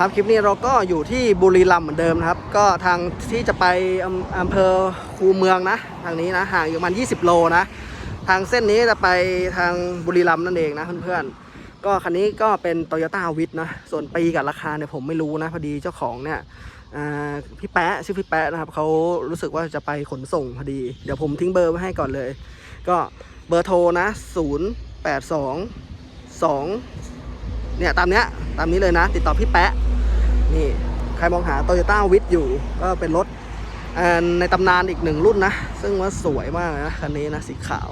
ครับคลิปนี้เราก็อยู่ที่บุรีรัมย์เหมือนเดิมนะครับ ก็ทางที่จะไปอำเภอคูเมืองนะ ทางนี้นะห่างอยู่ประมาณ 20 โลนะ ทางเส้นนี้จะไปทางบุรีรัมย์นั่นเองนะเพื่อนๆก็คันนี้ก็เป็น t o y ยต้าวิทนะ ส่วนปีกับราคาเนี่ยผมไม่รู้นะพอดีเจ้าของเนี่ยพี่แปะชื่อพี่แปะนะครับเขารู้สึกว่าจะไปขนส่งพอดี เดี๋ยวผมทิ้งเบอร์ไว้ให้ก่อนเลย ก็เบอร์โทรนะ 0 8 2 2เนี่ยตามเนี้ยตามนี้เลยนะ ติดต่อพี่แปะ นี่ใครมองหา t o y ยต้าวิทอยู่ก็เป็นรถในตำนานอีกหนึ่งรุ่นนะ ซึ่งว่าสวยมากนะคันนี้นะสีขาว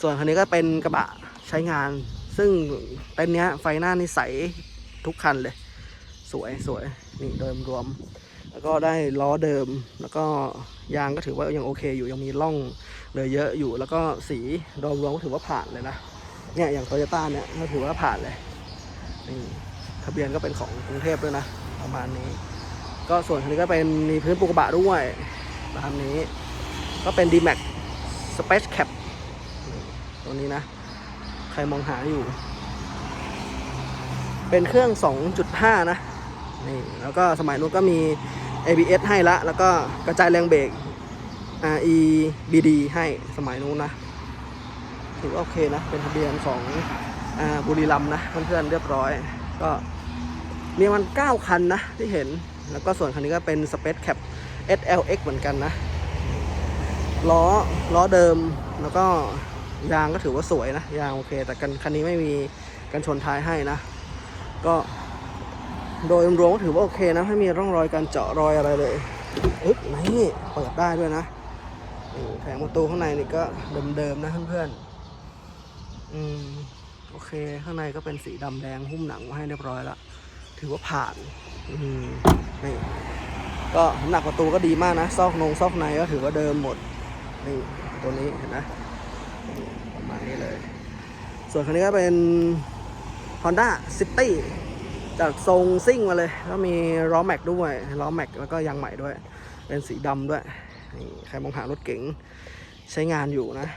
ส่วนคันนี้ก็เป็นกระบะใช้งาน ซึ่งเต็นท์เนี้ยไฟหน้านี่ใสทุกคันเลย สวยสวยนี่โดยรวม แล้วก็ได้ล้อเดิมแล้วก็ยางก็ถือว่ายังโอเคอยู่ยังมีร่องเหลือเยอะอยู่ แล้วก็สีโดยรวมก็ถือว่าผ่านเลยนะเนี่ยอย่างโตโยต้าเนี่ยก็ถือว่าผ่านเลยนี่ทะเบียนก็เป็นของกรุงเทพด้วยนะ ประมาณนี้ ก็ส่วนคันนี้ก็เป็นมีพื้นปูกระบะด้วยตามนี้ ก็เป็น D-Max Space Cap ตัวนี้นะ ใครมองหาอยู่ เป็นเครื่อง 2.5 นะ นี่ แล้วก็สมัยนู้นก็มี ABS ให้ละ แล้วก็กระจายแรงเบรก REBD ให้สมัยนู้นนะ ถือว่าโอเคนะ เป็นทะเบียนของอบุรีรัมนะ เพื่อนๆเรียบร้อย ก็ มีมัน 9 คันนะที่เห็น แล้วก็ส่วนคันนี้ก็เป็น Space Cap SLX เหมือนกันนะ ล้อล้อเดิมแล้วก็ยางก็ถือว่าสวยนะ ยางโอเค แต่กันคันนี้ไม่มีกันชนท้ายให้นะ ก็โดยรวมก็ถือว่าโอเคนะไม่มีร่องรอยการเจาะรอยอะไรเลยอึ๊บนี่เปิดได้ด้วยนะแผงประตูข้างในนี่ก็เดิมๆนะเพื่อนๆอืมโอเค ข้างในก็เป็นสีดำแดงหุ้มหนังมาให้เรียบร้อยแล้ว ถือว่าผ่านนี่ก็น้ำหนักประตูก็ดีมากนะ ซอกนงซอกในก็ถือว่าเดิมหมด นี่ตัวนี้เห็นไหมนี่ประมาณนี้เลย ส่วนคันนี้ก็เป็น Honda City จากทรงซิ่งมาเลย ก็มีล้อแม็กด้วยล้อแม็กแล้วก็ยางใหม่ด้วย เป็นสีดำด้วยนี่ใครมองหารถเก๋งใช้งานอยู่นะ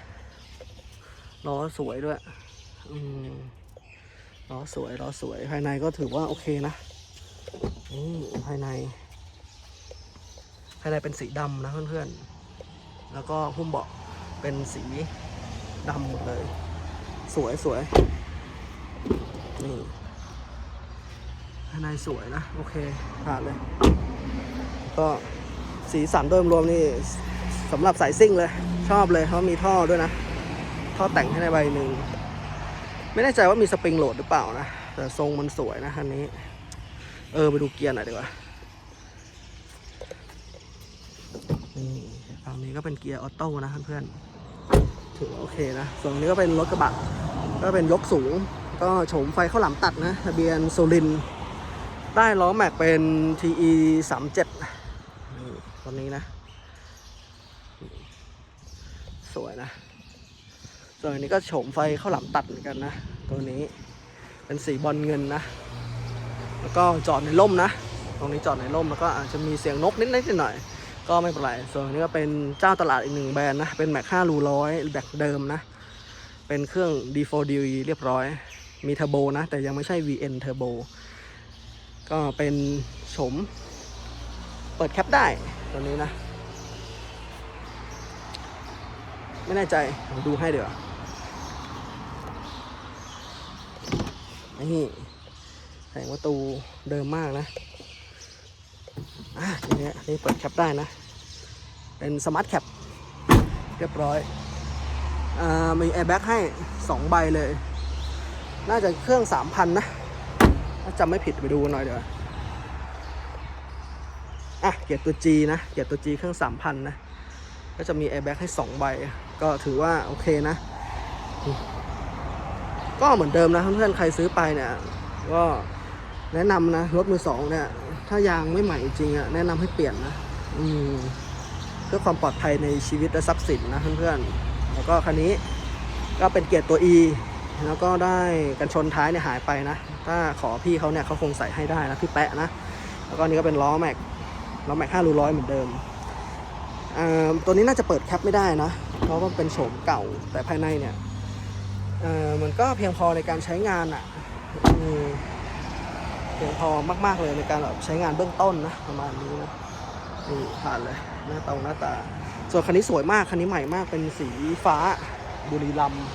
ล้อสวยด้วย อืม ล้อสวยล้อสวยภายในก็ถือว่าโอเคนะนี่ภายใน ภายในเป็นสีดำนะเพื่อนๆ แล้วก็หุ้มเบาะเป็นสีดำหมดเลย สวยสวยนี่ภายในสวยนะ โอเคผ่านเลย ก็สีสันโดยรวมนี่สำหรับสายซิ่งเลย ชอบเลยเขามีท่อด้วยนะ ท่อแต่งให้ในใบหนึ่ง ไม่แน่ใจว่ามีสปริงโหลดหรือเปล่านะ แต่ทรงมันสวยนะคันนี้ เออ ไปดูเกียร์หน่อยดีกว่านี่ฝั่งนี้ก็เป็นเกียร์ออโต้นะเพื่อนๆถือว่าโอเคนะส่วนนี้ก็เป็นรถกระบะก็เป็นยกสูง ก็โฉมไฟข้าวหลามตัดนะทะเบียนโซลินได้ล้อแม็กเป็น TE 37นี่ตัวนี้นะ สวยนะ ส่วนอันนี้ก็โฉมไฟข้าวหลามตัดเหมือนกันนะ ตัวนี้เป็นสีบอลเงินนะ แล้วก็จอดในร่มนะ ตรงนี้จอดในร่มแล้วก็อาจจะมีเสียงนกนิดๆหน่อยๆก็ไม่เป็นไร ส่วนนี้ก็เป็นเจ้าตลาดอีกหนึ่งแบรนด์นะ เป็นแม็ก5รูร้อยแบกเดิมนะ เป็นเครื่อง D4D เรียบร้อย มีเทอร์โบนะ แต่ยังไม่ใช่ VN เทอร์โบ ก็เป็นโฉมเปิดแคปได้ตัวนี้นะ ไม่แน่ใจดูให้เดี๋ยว นี่แผงประตูเดิมมากนะอะทีเนี้ยนี่เปิดแคปได้นะ เป็นสมาร์ทแคปเรียบร้อยอ่ามีแอร์แบ็กให้ 2 ใบเลย น่าจะเครื่อง 3,000 นะถ้าจำไม่ผิดไปดูหน่อยเดี๋ยวอะเกียร์ตัว G นะ เกียร์ตัว G เครื่อง 3,000 นะ ก็จะมีแอร์แบ็กให้ 2 ใบ ก็ถือว่า โอเคนะ ก็เหมือนเดิมนะเพื่อนๆใครซื้อไปเนี่ยก็แนะนำนะรถมือสองเนี่ยถ้ายางไม่ใหม่จริงอะแนะนำให้เปลี่ยนนะอืมเพื่อความปลอดภัยในชีวิตและทรัพย์สินนะเพื่อนๆแล้วก็คันนี้ก็เป็นเกียร์ตัว E แล้วก็ได้กันชนท้ายเนี่ยหายไปนะ ถ้าขอพี่เขาเนี่ยเขาคงใส่ให้ได้นะพี่แปะนะ แล้วก็นนี้ก็เป็นล้อแม็กล้อแม็ก5รูร้อยเหมือนเดิมอ่าตัวนี้น่าจะเปิดแคปไม่ได้นะเพราะว่ามันเป็นโฉมเก่าแต่ภายในเนี่ย เอ่อมันก็เพียงพอในการใช้งานอะอืมโอเคพียงพอมาก ๆ เลยในการแบบใช้งานเบื้องต้นนะประมาณนี้นะนี่ผ่านเลยหน้าตาหน้าตา ส่วนคันนี้สวยมากคันนี้ใหม่มากเป็นสีฟ้าบุรีรัมย์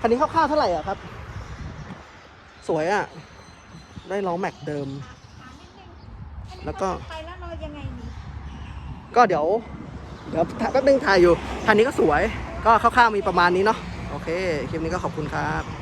คันนี้คร่าวๆเท่าไหร่อะครับ สวยอะ ได้ล้อแม็กเดิม แล้วก็ไปแล้วเรายังไงดีก็เดี๋ยว เดี๋ยวแป๊บนึงถ่ายอยู่คันนี้ก็สวยก็คร่าวๆมีประมาณนี้เนาะ โอเค คลิปนี้ก็ขอบคุณครับ